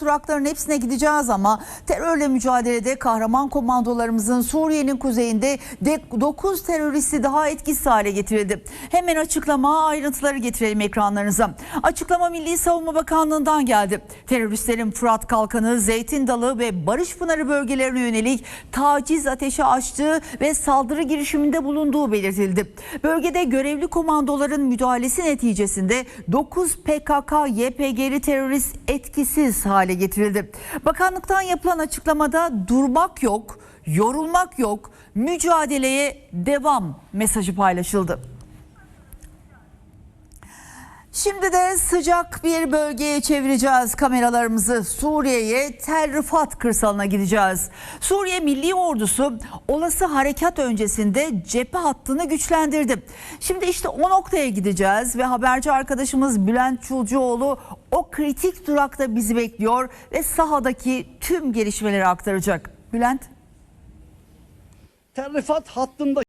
Durakların hepsine gideceğiz ama terörle mücadelede kahraman komandolarımızın Suriye'nin kuzeyinde 9 teröristi daha etkisiz hale getirildi. Hemen açıklama ayrıntıları getirelim ekranlarınıza. Açıklama Milli Savunma Bakanlığı'ndan geldi. Teröristlerin Fırat Kalkanı, Zeytin Dalı ve Barış Pınarı bölgelerine yönelik taciz ateşi açtığı ve saldırı girişiminde bulunduğu belirtildi. Bölgede görevli komandoların müdahalesi neticesinde 9 PKK-YPG'li terörist etkisiz hale getirildi. Bakanlıktan yapılan açıklamada durmak yok, yorulmak yok, mücadeleye devam mesajı paylaşıldı. Şimdi de sıcak bir bölgeye çevireceğiz kameralarımızı. Suriye'ye Tel Rifat kırsalına gideceğiz. Suriye Milli Ordusu olası harekat öncesinde cephe hattını güçlendirdi. Şimdi işte o noktaya gideceğiz ve haberci arkadaşımız Bülent Çulcuoğlu o kritik durakta bizi bekliyor ve sahadaki tüm gelişmeleri aktaracak. Bülent. Terrifat hattında